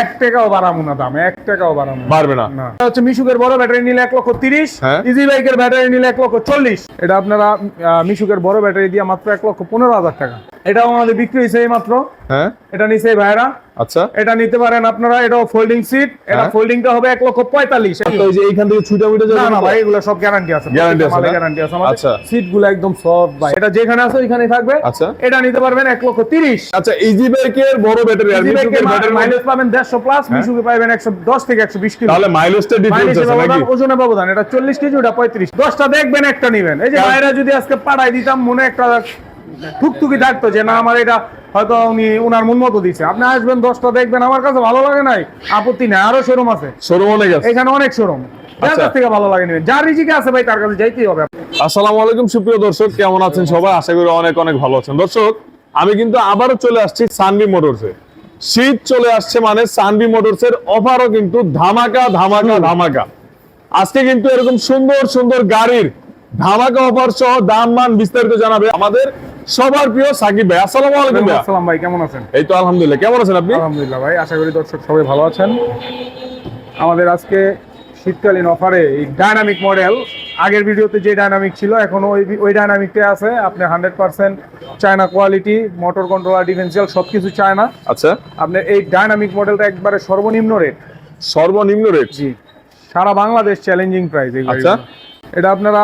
এক টাকাও বাড়াবো না দাম এক টাকাও বাড়াবো না। বাড়বে না। হচ্ছে মিশুকের বড় ব্যাটারি নিলে এক লক্ষ তিরিশ। হ্যাঁ। ইজি বাইকের ব্যাটারি নিলে এক লক্ষ চল্লিশ। এটা আপনারা মিশুকের বড় ব্যাটারি দিয়ে মাত্র এক লক্ষ পনেরো হাজার টাকা। এটাও আমাদের বিক্রি হয়েছে এই মাত্র হ্যাঁ? এটা নিচে ভাইরা। আচ্ছা। এটা নিতে পারেন আপনারা এটাও ফোল্ডিং সিট এটা হ্যাঁ। ফোল্ডিংটা হবে এক লক্ষ পঁয়তাল্লিশ। এই যে এইখান থেকে ছুটে মুটে না না ভাই এগুলো সব গ্যারান্টি আছে। Guarantee আছে গ্যারান্টি আছে আচ্ছা। সিটগুলো একদম সফট ভাই। এটা যেখানে আছে ওইখানেই থাকবে। আচ্ছা। এটা নিতে পারবেন এক লক্ষ তিরিশ। আচ্ছা ইজি বাইকের বড় ব্যাটারি আর ব্যাটারি মাইলেজ পাবেন দেড়শো প্লাস মিশুকে পাবেন একশো দশ থেকে একশো বিশ কিলো। তাহলে মাইলেজটা ডিফারেন্স আছে নাকি? ওজনে ব্যবধান এটা চল্লিশ কেজি ওটা পঁয়ত্রিশ। দশটা দেখবেন একটা নিবেন। এই যে ভাইরা যদি আজকে পাঠাই দিতাম মনে একটা ঠুকটুকি থাকতো যে না আমার এটা হয়তো উনি উনার মন মতো দিচ্ছে আপনি আসবেন দশটা দেখবেন আমার কাছে ভালো লাগে নাই। আপত্তি নাই আরও শোরুম আছে। শোরুম অনেক আছে। এখানে অনেক শোরুম। আচ্ছা। থেকে ভালো লাগে নেবেন। যার রিজিকে আছে ভাই তার কাছে যাইতেই হবে। আসসালামু আলাইকুম সুপ্রিয় দর্শক কেমন আছেন সবাই? আশা করি অনেক অনেক ভালো আছেন। দর্শক আমি কিন্তু আবারও চলে আসছি সানবি মোটরসে শীত চলে আসছে মানে সানবি মোটরসের অফারও কিন্তু ধামাকা ধামাকা ধামাকা। আজকে কিন্তু এরকম সুন্দর সুন্দর গাড়ির ধামাকা অফার সহ দাম মান বিস্তারিত জানাবে আমাদের সবার প্রিয় সাকিব ভাই। আসসালামু আলাইকুম ভাইয়া। আসসালাম ভাই কেমন আছেন? এই তো আলহামদুলিল্লাহ। কেমন আছেন আপনি? আলহামদুলিল্লাহ ভাই আশা করি দর্শক সবাই ভালো আছেন। আমাদের আজকে শীতকালীন অফারে এই ডাইনামিক মডেল আগের ভিডিওতে যে ডাইনামিক ছিল এখন ওই ওই ডাইনামিকটা আছে। আপনি hundred percent China quality motor controller differential সব কিছু চায়না আচ্ছা। আপনি এই ডাইনামিক মডেলটা একবারে সর্বনিম্ন রেট সর্বনিম্ন রেট জি। সারা বাংলাদেশ চ্যালেঞ্জিং প্রাইস আচ্ছা। এটা আপনারা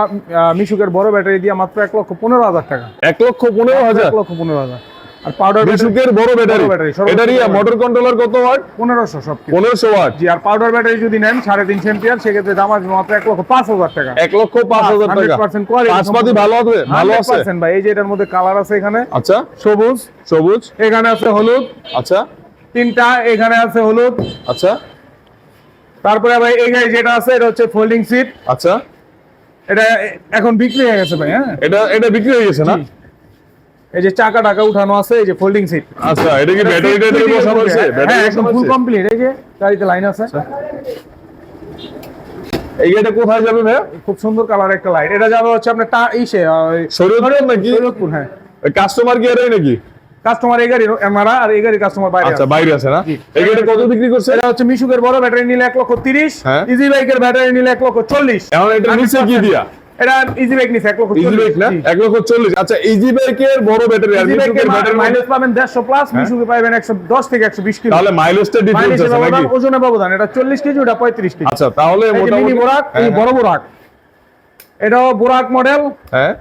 মিশুকের বড় ব্যাটারি দিয়ে মাত্র এক লক্ষ পনেরো হাজার টাকা। এক লক্ষ পনেরো হাজার? এক লক্ষ পনেরো হাজার। আর পাউডার বিশুকের বড় ব্যাটারি। সর্বোচ্চ এটারই বড় মোটর কন্ট্রোলার কত ওয়াট পনেরোশো সব পনেরোশো ওয়াট জি আর পাউডার ব্যাটারি যদি নেন সাড়ে তিনশো এম্পিয়ার সেক্ষেত্রে দাম আসবে মাত্র এক লক্ষ পাঁচ হাজার টাকা। এক লক্ষ পাঁচ হাজার টাকা। 100% quality পাঁচপাতি ভালো আছে? ভালো আছে? ভাই এই যে এটার মধ্যে কালার আছে এখানে। আচ্ছা। সবুজ। সবুজ। এখানে আছে হলুদ। আচ্ছা। তিনটা এখানে আছে হলুদ। আচ্ছা। তারপরে ভাই এই যেটা আছে এটা হচ্ছে ফোল্ডিং সিট আচ্ছা। এটা এখন বিক্রি হয়ে গেছে ভাই হ্যাঁ? এটা এটা বিক্রি হয়ে গেছে না? এই যে চাকা টাকা উঠানো আছে এই যে ফোল্ডিং সিট আচ্ছা এটা কি ব্যাটারি ট্যাটারি বসানো আছে ব্যাটারি একদম ফুল কমপ্লিট এই যে গাড়িতে লাইন আছে। এই গাড়িটা কোথায় যাবে ভাইয়া? খুব সুন্দর কালার একটা লাইট এটা যাবে হচ্ছে আপনার টা ইসে শরীয়তপুর নাকি? শরীয়তপুর হ্যাঁ। কাস্টমার কি এরাই নাকি? কাস্টমার এই গাড়ির আমরা আর এই গাড়ির কাস্টমার বাইরে আচ্ছা বাইরে আছে না। এই কত বিক্রি করছে? এটা হচ্ছে মিশুকের বড় ব্যাটারি নিলে এক লক্ষ তিরিশ। হ্যাঁ। ইজি বাইকের ব্যাটারি নিলে এক লক্ষ চল্লিশ। এখন এটা নিচে কি দিয়া? এটা ইজি বাইক নিছে এক লক্ষ ইজি বাইক না? এক লক্ষ চল্লিশ। আচ্ছা ইজি বাইকের বড় ব্যাটারি আর মিশুকের ব্যাটারি মাইলেজ পাবেন দেড়শো প্লাস মিশুকে পাবেন একশো দশ থেকে একশো বিশ কিলো। তাহলে মাইলেজটা ডিফারেন্স আছে ব্যবধান নাকি? ওজনে ব্যবধান এটা চল্লিশ কেজি ওটা পঁয়ত্রিশ কেজি। আচ্ছা তাহলে মোটামুটি বোরাক এই হ্যাঁ, বড় বোরাক এটাও বোরাক মডেল হ্যাঁ।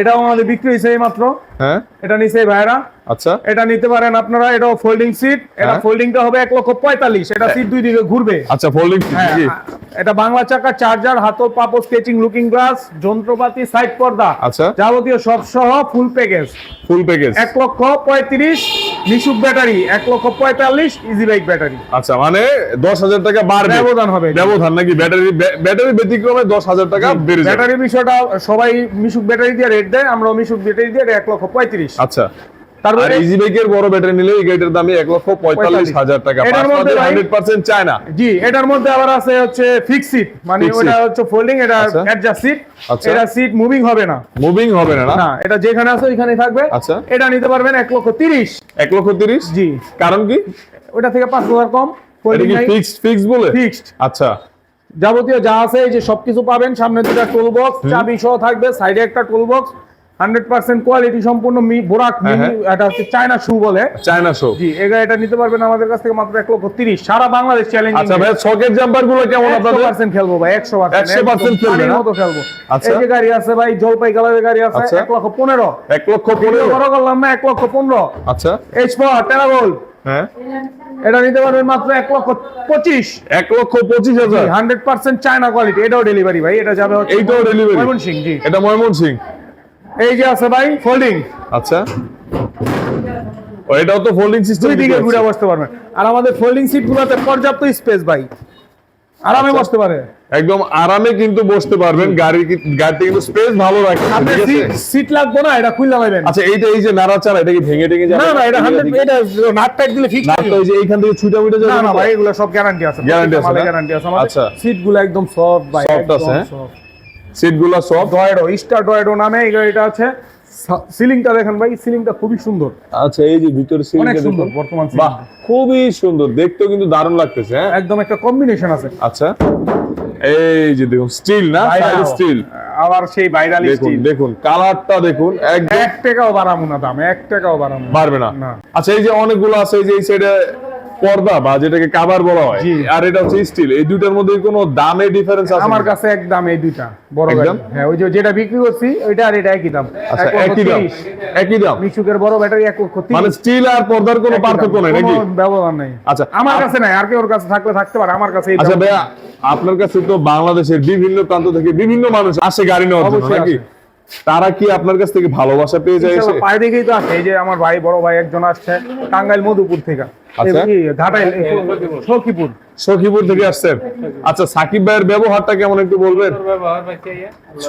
এটাও আমাদের বিক্রি হয়েছে এই মাত্র হ্যাঁ। এটা এই ভাইরা আচ্ছা। এটা নিতে পারেন আপনারা এটাও ফোল্ডিং সিট এটা হ্যাঁ। ফোল্ডিংটা হবে এক লক্ষ পঁয়তাল্লিশ এটা সিট দুই দিকে ঘুরবে। আচ্ছা ফোল্ডিং হ্যাঁ, এটা বাংলা চাকা চার্জার হাতল পাপো স্কেচিং লুকিং গ্লাস যন্ত্রপাতি সাইড পর্দা আচ্ছা। যাবতীয় সব সহ ফুল প্যাকেজ ফুল প্যাকেজ এক লক্ষ পঁয়ত্রিশ নিশুক ব্যাটারি এক লক্ষ পঁয়তাল্লিশ ইজি বাইক ব্যাটারি আচ্ছা মানে দশ হাজার টাকা বাড়বে। ব্যবধান হবে ব্যবধান নাকি ব্যাটারি ব্যাটারি ব্যতিক্রমে দশ হাজার টাকা বেড়ে ব্যাটারি বিষয়টা সবাই মিশুক ব্যাটারি দিয়ে রেট দেয় আমরা মিশুক ব্যাটারি দিয়ে এক লক্ষ পঁয়ত্রিশ। আচ্ছা। তারপরে ইজি বাইকের বড় ব্যাটারি নিলে এই গাড়িটার দামে এক লক্ষ পঁয়তাল্লিশ। হাজার টাকা এটার মধ্যে ভাই- হান্ড্রেড পার্সেন্ট চায় না জি এটার মধ্যে আবার আছে হচ্ছে ফিক্স সিট মানে ওটা হচ্ছে ফোল্ডিং এটা আচ্ছা। অ্যাডজাস্ট সিট আচ্ছা। এটা সিট মুভিং হবে না। মুভিং হবে না না? এটা যেখানে আছে ওইখানেই থাকবে। আচ্ছা। এটা নিতে পারবেন এক লক্ষ তিরিশ। এক লক্ষ তিরিশ? জি। কারণ কি? ওটা থেকে পাঁচ হাজার কম। এটা কি ফিক্সড ফিক্সড বলে? ফিক্সড আচ্ছা। যাবতীয় যা আছে এই যে সবকিছু পাবেন সামনে দুটা টুল বক্স চাবি সহ থাকবে সাইডে একটা tool box hundred percent quality সম্পূর্ণ বোরাক হ্যাঁ, এটা হচ্ছে চায়না শু বলে। China show. জি এগা এটা নিতে পারবেন আমাদের কাছ থেকে মাত্র এক লক্ষ তিরিশ। সারা বাংলাদেশ চ্যালেঞ্জ আচ্ছা ভাই সকেট জাম্পারগুলো কেমন আপনাদের? পার্সেন্ট খেলব ভাই একশো 100% খেলবে মতো খেলব। আচ্ছা। এই যে গাড়ি আছে ভাই জলপাই কালারের গাড়ি আছে আচ্ছা। এক লক্ষ পনেরো। এক লক্ষ পনেরো। বড় করলাম না এক লক্ষ পনেরো। আচ্ছা। এইচ ফোর টেরাগোল হ্যাঁ। এটা নিতে পারবেন মাত্র এক লক্ষ পঁচিশ। এক লক্ষ পঁচিশ হাজার। হান্ড্রেড পার্সেন্ট চায়না কোয়ালিটি এটাও ডেলিভারি ভাই এটা যাবে এইটাও ডেলিভারি ময়মনসিং জি। এটা ময়মন সিং এই যে আছে ভাই ফোল্ডিং আচ্ছা। এটাও তো ফোল্ডিং সিস্টেম দুই দিকে ঘুরে বসতে পারবেন। আর আমাদের ফোল্ডিং সিট গুলোতে পর্যাপ্ত স্পেস ভাই। আরামে আচ্ছা। বসতে পারে। একদম আরামে কিন্তু বসতে পারবেন। গাড়ি গাড়িতে কিন্তু স্পেস ভালো রাখে। সিট লাগবে না এটা খুললে পাবেন আচ্ছা এইটা এই যে নাড়াচাড়া এটা কি ভেঙে টেঙে যাবে? না না এটা এটা নাট টাইট দিলে ফিক্স এই যে এইখান থেকে ছুটা মুটা যাবে না না ভাই এগুলো সব গ্যারান্টি আছে। গ্যারান্টি আছে আচ্ছা। সিটগুলো একদম সফট ভাই Soft আছে, হ্যাঁ? সিটগুলো সব ডয়েডো স্টার ডয়েডো নামে এই গাড়িটা আছে। সিলিংটা দেখেন ভাই সিলিংটা খুবই সুন্দর। আচ্ছা এই যে ভিতরে সিলিংটা দেখুন। বর্তমান বাহ খুবই সুন্দর। দেখতেও কিন্তু দারুণ লাগতেছে হ্যাঁ? একদম একটা কম্বিনেশন আছে। আচ্ছা এই যে দেখুন স্টিল না? স্টিল আবার সেই ভাইরাল স্টিল দেখুন কালারটা দেখুন এক টাকাও বাড়াবো না দাম এক টাকাও বাড়াবো না। পারবে না। আচ্ছা এই যে অনেকগুলো আছে এই যে এই সাইডে পর্দা বা যেটাকে কাভার বলা হয় আর এটা হচ্ছে স্টিল এই দুটার মধ্যে কোনো দামে ডিফারেন্স আছে আমার কাছে এক দাম এই দুইটা বড়? গাড়ি হ্যাঁ ওই যে যেটা বিক্রি করছি ওইটা আর এটা একই দাম। আচ্ছা একই দাম? একই দাম? মিশুকের বড় ব্যাটারি এক লক্ষ মানে স্টিল আর পর্দার কোনো পার্থক্য নাই নাকি? ব্যবধান নাই। আচ্ছা, আমার কাছে নাই আর কেউ কাছে থাকলে থাকতে পারে আমার কাছে আচ্ছা। ভাইয়া আপনার কাছে তো বাংলাদেশের বিভিন্ন প্রান্ত থেকে বিভিন্ন মানুষ আসে গাড়ি নেওয়ার জন্য নাকি? তারা কি আপনার কাছ থেকে ভালোবাসা পেয়ে যায় পায়ে দেখেই তো আছে এই যে আমার ভাই বড় ভাই একজন আসছে টাঙ্গাইল মধুপুর থেকে। ঘাটাইল সখীপুর সখীপুর থেকে আসছেন। আচ্ছা সাকিব ভাইয়ের ব্যবহারটা কেমন একটু বলবেন?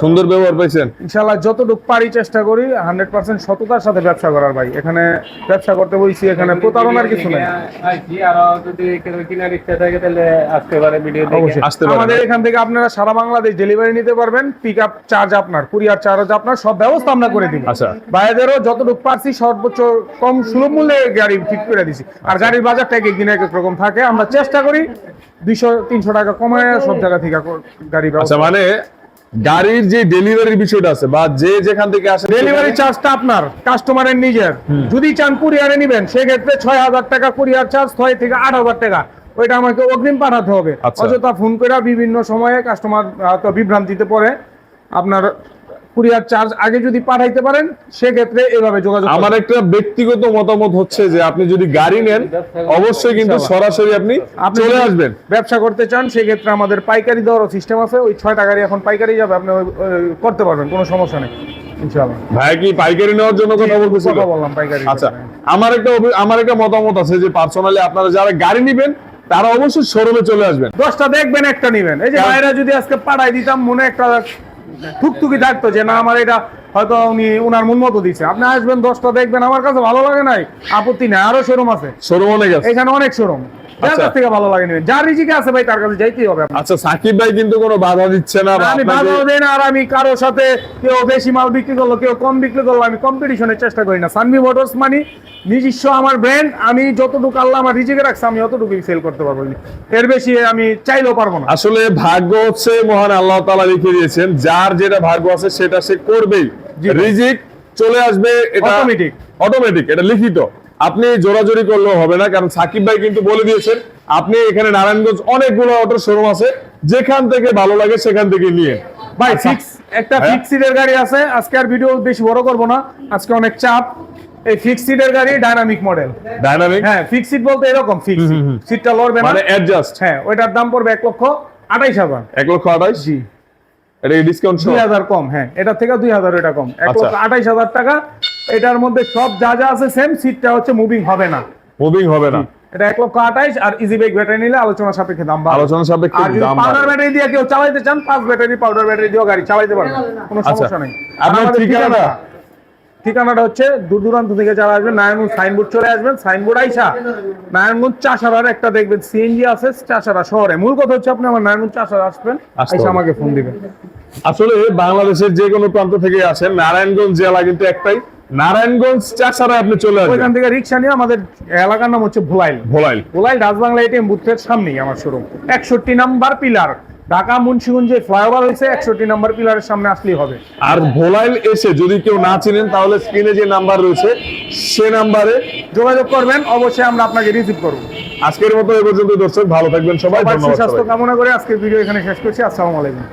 সুন্দর ব্যবহার পাইছেন। ইনশাআল্লাহ যতটুকু পারি চেষ্টা করি হান্ড্রেড পার্সেন্ট সততার সাথে ব্যবসা করার ভাই। এখানে ব্যবসা করতে বলছি এখানে প্রতারণার কিছু নাই। আইছি আরও যদি কেউ কিনার ইচ্ছা থাকে তাহলে আসতে পারে ভিডিও দেখে। অবশ্যই আসতে পারেন। আমাদের এখান থেকে আপনারা সারা বাংলাদেশ ডেলিভারি নিতে পারবেন। পিক আপ চার্জ আপনার কুরিয়ার চার্জ আপনার সব ব্যবস্থা আমরা করে দিব। আচ্ছা। ভাইদেরও যতটুকু পারছি সর্বোচ্চ কম সুলভ মূল্যে গাড়ি ঠিক করে দিছি। আর গাড়ির বাজারটা এক একদিন এক এক রকম থাকে আমরা চেষ্টা করি দুইশো তিনশো টাকা কমায় সব জায়গা থেকে গাড়ি আচ্ছা মানে গাড়ির যে ডেলিভারির বিষয়টা আছে বা যে যেখান থেকে আসে ডেলিভারি চার্জটা আপনার কাস্টমারের নিজের। যদি চান কুরিয়ারে নিবেন সেক্ষেত্রে ছয় হাজার টাকা কুরিয়ার চার্জ ছয় থেকে আট হাজার টাকা। ওইটা আমাকে অগ্রিম পাঠাতে হবে। আচ্ছা। অযথা ফোন করে বিভিন্ন সময়ে কাস্টমার তো বিভ্রান্তিতে পড়ে। আপনার কুরিয়ার চার্জ আগে যদি পাঠাইতে পারেন সেক্ষেত্রে এভাবে যোগাযোগ আমার একটা ব্যক্তিগত মতামত হচ্ছে যে আপনি যদি গাড়ি নেন অবশ্যই কিন্তু সরাসরি আপনি চলে আসবেন। ব্যবসা করতে চান সেক্ষেত্রে আমাদের পাইকারি দেওয়ার সিস্টেম আছে। ওই ছয় টাকারই এখন পাইকারি যাবে আপনি করতে পারবেন কোনো সমস্যা নেই ভাই কি পাইকারি নেওয়ার জন্য কথা বললাম পাইকারি আচ্ছা আমার একটা আমার একটা মতামত আছে যে পার্সোনালি আপনারা যারা গাড়ি নেবেন তারা অবশ্যই শোরুমে চলে আসবেন। দশটা দেখবেন একটা নিবেন। এই যে ভাইরা যদি আজকে পাঠাই দিতাম মনে একটা ঠুকঠুকি থাকতো যে না আমার এটা হয়তো উনি উনার মন মতো দিচ্ছে আপনি আসবেন দশটা দেখবেন আমার কাছে ভালো লাগে নাই। আপত্তি নাই আরও শোরুম আছে। শোরুম অনেক আছে। এখানে অনেক শোরুম। আচ্ছা। থেকে ভালো লাগে যার রিজিকে আছে ভাই তার কাছে যাইতেই হবে। আচ্ছা সাকিব ভাই কিন্তু কোনো বাধা দিচ্ছে না আমি আপনাকে- দেই না আর আমি কারোর সাথে কেউ বেশি মাল বিক্রি করল কেউ কম বিক্রি করল আমি কম্পিটিশনের চেষ্টা করি না। সানভি মোটরস মানে নিজস্ব আমার ব্র্যান্ড আমি যতটুকু আল্লাহ আমার রিজিকে রাখছে আমি অতটুকুই সেল করতে পারব। এর বেশি আমি চাইলেও পারব না। আসলে ভাগ্য হচ্ছে মহান আল্লাহ তাআলা লিখে দিয়েছেন যার যেটা ভাগ্য আছে সেটা সে করবেই। রিজিক চলে আসবে এটা Automatic। অটোমেটিক এটা লিখিত। আপনি জোরাজোরি করলেও হবে না কারণ সাকিব ভাই কিন্তু বলে দিয়েছেন আপনি এখানে নারায়ণগঞ্জ অনেকগুলো অটো শোরুম আছে যেখান থেকে ভালো লাগে সেখান থেকে নিয়ে। ভাই আচ্ছা। ফিক্স একটা হ্যাঁ? ফিক্স সিটের গাড়ি আছে আজকে আর ভিডিও বেশি বড় করব না আজকে অনেক চাপ। এই ফিক্স সিটের গাড়ি ডাইনামিক মডেল ডাইনামিক হ্যাঁ ফিক্স সিট বলতে এরকম ফিক্স সিটটা লড়বে না। মানে অ্যাডজাস্ট হ্যাঁ ওইটার দাম পড়বে এক লক্ষ আঠাইশ হাজার। এক লক্ষ আঠাইশ? জি। এটা ডিসকাউন্ট দুই হাজার কম হ্যাঁ। এটা থেকে দুই হাজার এটা কম। এক আচ্ছা। টাকা। এটার মধ্যে সব যা যা আছে সেম সিটটা হচ্ছে মুভিং হবে না। মুভিং হবে না। এটা এক লক্ষ আঠাইশ আর ইজি বাইক ব্যাটারি নিলে আলোচনা সাপেক্ষে দাম বাড়বে। আলোচনা সাপেক্ষে দাম পাউডার ব্যাটারি দিয়ে কেউ চালাইতে চান পাঁচ ব্যাটারি পাউডার ব্যাটারি দিয়েও গাড়ি চালাইতে পারবেন। কোনো আচ্ছা। সমস্যা নেই। আপনার আমাদের ঠিকানাটা? হচ্ছে দূর দূরান্ত থেকে যারা আসবেন নারায়ণগঞ্জ সাইনবোর্ড চলে আসবেন সাইনবোর্ড আইসা নারায়ণগঞ্জ চাষারার একটা দেখবেন সিএনজি আছে চাষারা শহরে। মূল কথা হচ্ছে আপনি আমার নারায়ণগঞ্জ চাষারা আসবেন আইসা আমাকে ফোন দিবেন। আসলে বাংলাদেশের যে কোনো প্রান্ত থেকে আসেন নারায়ণগঞ্জ জেলা কিন্তু একটাই। নারায়ণগঞ্জ চাষারা আপনি চলে ওইখান আসবেন থেকে রিক্সা নিয়ে আমাদের এলাকার নাম হচ্ছে ভোলাইল। ভোলাইল। ভোলাইল রাজবাংলা এটিএম বুথের সামনেই আমার শোরুম। একষট্টি নাম্বার পিলার। ঢাকা মুন্সিগঞ্জে ফ্লাইওভার হয়েছে একষট্টি নম্বর পিলারের সামনে আসলেই হবে। আর ভোলাইল এসে যদি কেউ না চিনেন তাহলে স্ক্রিনে যে নাম্বার রয়েছে সে নাম্বারে যোগাযোগ করবেন অবশ্যই আমরা আপনাকে রিসিভ করব। আজকের মতো এ পর্যন্ত দর্শক ভালো থাকবেন সবাই স্বাস্থ্য সুস্বাস্থ্য কামনা করে আজকের ভিডিও এখানে শেষ করছি আসসালামু আলাইকুম।